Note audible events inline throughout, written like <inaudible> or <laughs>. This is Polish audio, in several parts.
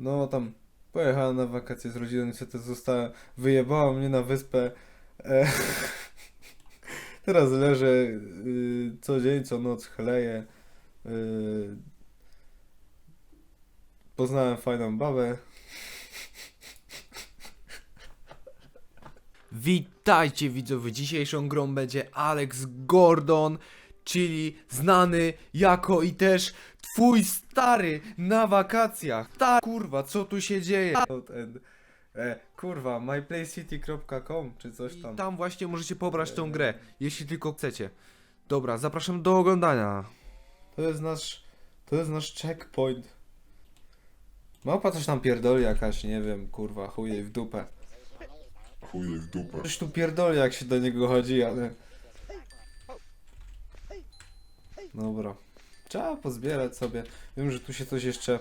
No tam pojechałem na wakacje z rodziną, niestety zostałem, wyjebała mnie na wyspę. E, <laughs> teraz leżę y, co dzień, co noc chleję. Y, poznałem fajną babę. <laughs> Witajcie widzowie, dzisiejszą grą będzie Alex Gordon, czyli znany jako i też twój stary na wakacjach. Ta kurwa, co tu się dzieje? E, kurwa, myplaycity.com czy coś I tam. tam właśnie możecie pobrać tę grę, jeśli tylko chcecie. Dobra, zapraszam do oglądania. To jest nasz, to jest nasz checkpoint. Małpa coś tam pierdoli jakaś, nie wiem, kurwa, chuj jej w dupę. Chuje w dupę. Coś tu pierdoli jak się do niego chodzi, ale... Dobra. Trzeba pozbierać sobie. Wiem, że tu się coś jeszcze...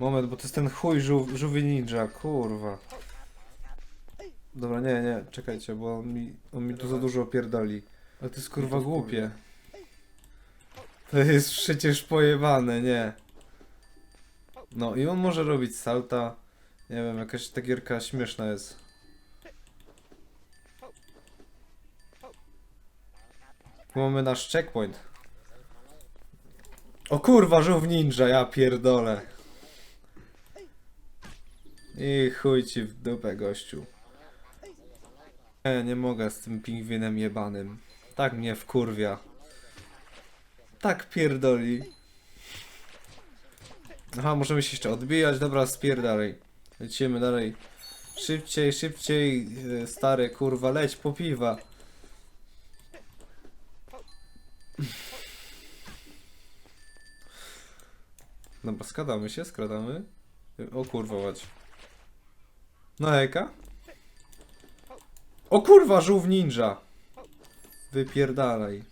Moment, bo to jest ten chuj żół, żółwi ninja, kurwa. Dobra, nie, nie, czekajcie, bo on mi, on mi tu za dużo pierdoli. Ale to jest kurwa głupie. To jest przecież pojebane, nie. No i on może robić salta. Nie wiem, jakaś ta gierka śmieszna jest. Tu mamy nasz checkpoint. O kurwa, żółw ninja, ja pierdolę. I chuj ci w dupę, gościu. Nie, nie mogę z tym pingwinem jebanym. Tak mnie wkurwia. Tak pierdoli. Aha, możemy się jeszcze odbijać. Dobra, spierdalej. Lecimy dalej. Szybciej, szybciej, e, stary, kurwa, leć po piwa. Dobra, skradamy się, skradamy. O kurwa, łać. No hejka. O kurwa, żółw ninja. Wypierdalaj.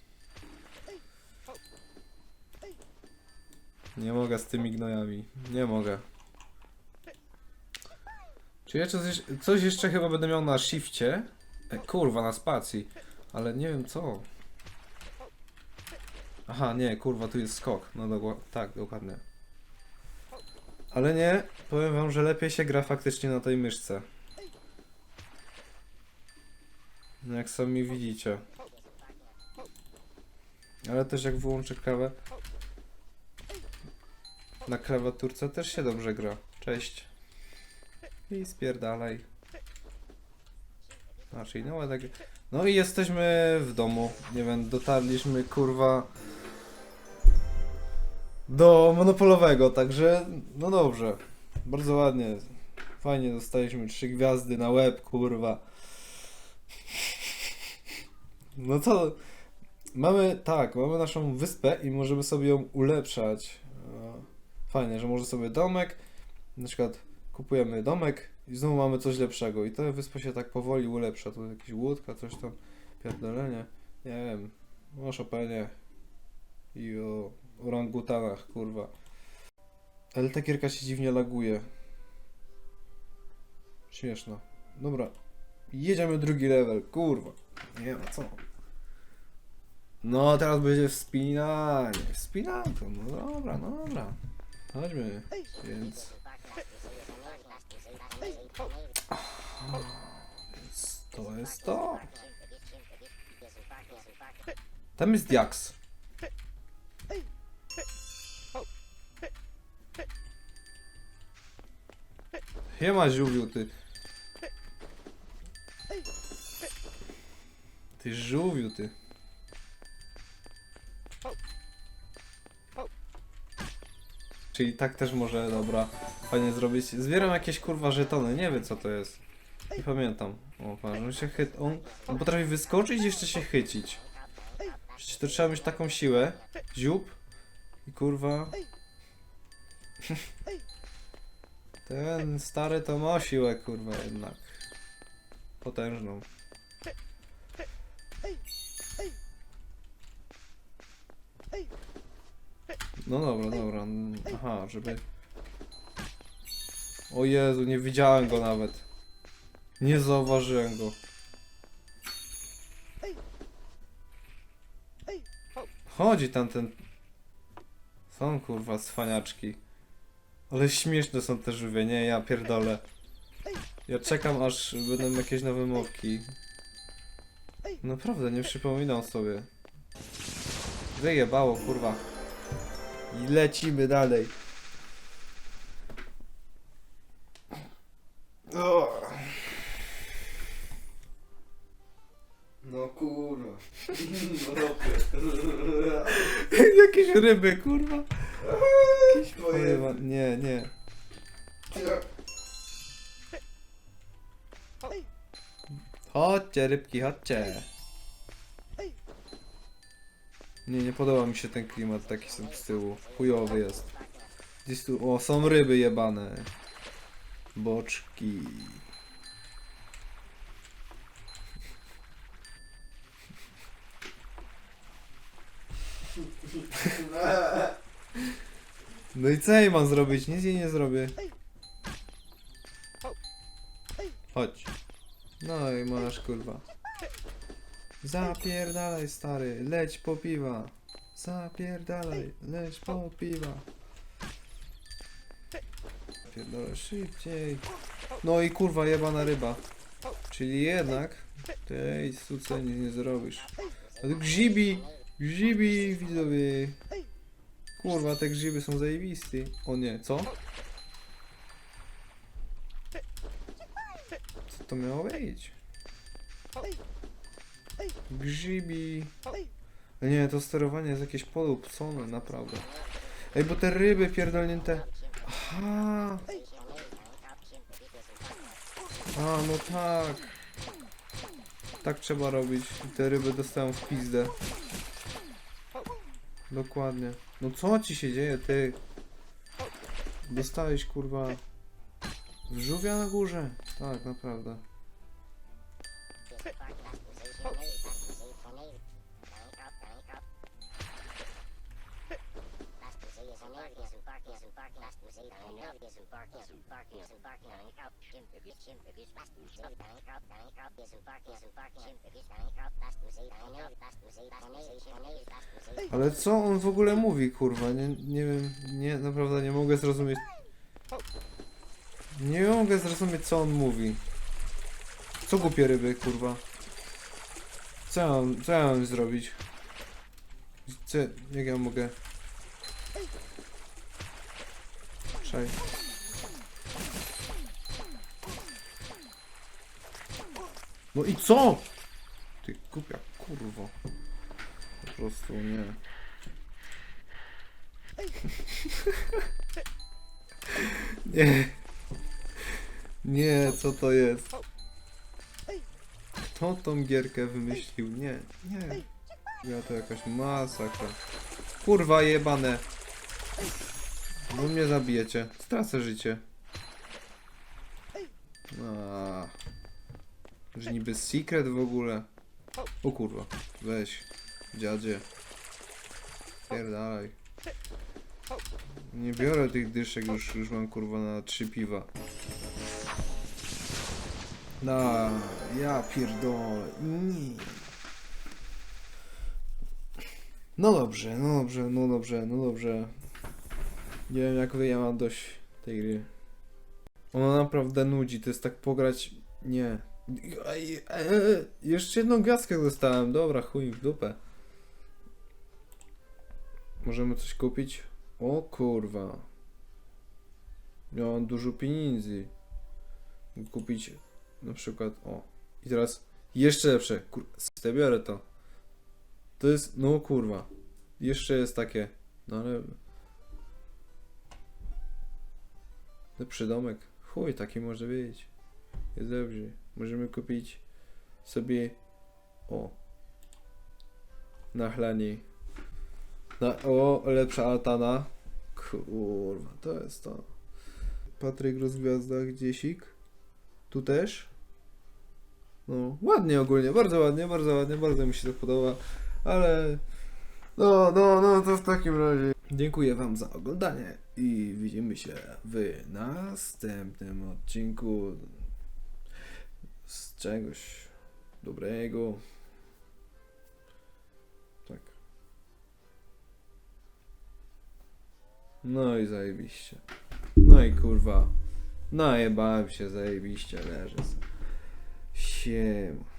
Nie mogę z tymi gnojami. Nie mogę. Czy jeszcze coś, coś jeszcze chyba będę miał na shifcie? E, kurwa, na spacji. Ale nie wiem co. Aha, nie, kurwa, tu jest skok. No dokła- tak, dokładnie. Ale nie, powiem wam, że lepiej się gra faktycznie na tej myszce. No jak sami widzicie. Ale też jak wyłączę kawę. Na klawiaturce też się dobrze gra. Cześć. I spierdalaj. Znaczy, no tak. No i jesteśmy w domu. Nie wiem, dotarliśmy kurwa do monopolowego, także no dobrze. Bardzo ładnie. Fajnie dostaliśmy trzy gwiazdy na łeb, kurwa. No co? Mamy, tak, mamy naszą wyspę i możemy sobie ją ulepszać. E, Fajnie, że może sobie domek, na przykład kupujemy domek i znowu mamy coś lepszego i ta wyspa się tak powoli ulepsza. Tu jakieś łódka, coś tam, pierdolenie, nie wiem, o Chopinie i o orangutanach, kurwa. Ale ta gierka się dziwnie laguje. Śmieszno. Dobra, jedziemy drugi level, kurwa. Nie ma co. No, teraz będzie wspinanie. Wspinanko, no dobra, no dobra. Chodźmy, więc... To jest to. Tam jest Diaks. Siema żółwiu, ty. Ty żółwiu, ty. Czyli tak też może, dobra, fajnie zrobić. Zbieram jakieś kurwa żetony, nie wiem co to jest. Nie pamiętam. O, patrz, on się chyt... On, on potrafi wyskoczyć i jeszcze się chycić. Przecież to trzeba mieć taką siłę. Ziób. I kurwa... <laughs> Ten stary to ma siłę, kurwa, jednak. Potężną. No dobra, dobra. Aha, żeby... O Jezu, nie widziałem go nawet. Nie zauważyłem go. Chodzi tam ten... Są kurwa cwaniaczki. Ale śmieszne są te żółwie, nie? Ja pierdolę. Ja czekam aż będą jakieś nowe mowki. Naprawdę, nie przypominam sobie. Wyjebało, kurwa. I lecimy dalej. No kurwa. <laughs> Jakieś ryby, kurwa. Jakieś kurwa. Nie, nie. Chodźcie, rybki, chodźcie. Nie, nie podoba mi się ten klimat taki z z tyłu. Chujowy jest. Gdzieś tu, o, są ryby jebane. Boczki. <laughs> <laughs> No i co jej mam zrobić? Nic jej nie zrobię. Chodź. No i masz kurwa. Zapierdalaj stary, leć po piwa. Zapierdalaj, leć po piwa. Pierdolę szybciej. No i kurwa jebana ryba. Czyli jednak tej suce nic nie zrobisz. Grzybi, grzybi widzowie. Kurwa te grzyby są zajebiste. O nie, co? Co to miało być? Grzybi. Nie, to sterowanie jest jakieś polupcone, naprawdę. Ej, bo te ryby pierdolnięte... Aha! A, no tak. Tak trzeba robić. I te ryby dostają w pizdę. Dokładnie. No co ci się dzieje, ty? Dostałeś, kurwa... W na górze? Tak, naprawdę. Ale co on w ogóle mówi, kurwa? Nie, nie wiem, nie, naprawdę nie mogę zrozumieć. Nie mogę zrozumieć, co on mówi. Co głupie ryby, kurwa? Co ja mam, co ja mam zrobić? Co, jak ja mogę? Czekaj. No i co? Ty głupia kurwo. Po prostu nie. <laughs> nie. Nie, co to jest? Kto tą gierkę wymyślił? Nie, nie. Ja to jakaś masakra. Kurwa jebane. No mnie zabijecie. Stracę życie. A. Że niby secret w ogóle. O kurwa. Weź. Dziadzie. Pierdalaj. Nie biorę tych dyszek, już, już mam kurwa na trzy piwa. Na, ja pierdolę. Nie. No dobrze, no dobrze, no dobrze, no dobrze. Nie wiem jak wy, ja mam dość tej gry. Ona naprawdę nudzi, to jest tak pograć... Nie. E, jeszcze jedną gwiazdkę dostałem, dobra, chuj w dupę. Możemy coś kupić? O kurwa. Miałam dużo pieniędzy. Kupić na przykład, o. I teraz jeszcze lepsze. Kur... Ste biorę to. To jest, no kurwa. Jeszcze jest takie, no ale... Lepszy domek. Chuj, taki może być. Jest dobrze. Możemy kupić sobie, o. Nachlani. Na, o, lepsza altana. Kurwa, to jest to. Patryk Rozgwiazda, gdziesik. Tu też. No, ładnie ogólnie, bardzo ładnie, bardzo ładnie, bardzo mi się to podoba, ale no, no, no, to w takim razie dziękuję wam za oglądanie i widzimy się w następnym odcinku z czegoś dobrego. Tak. No i zajebiście. No i kurwa. Najebałem się, zajebiście leżę. se. Siem.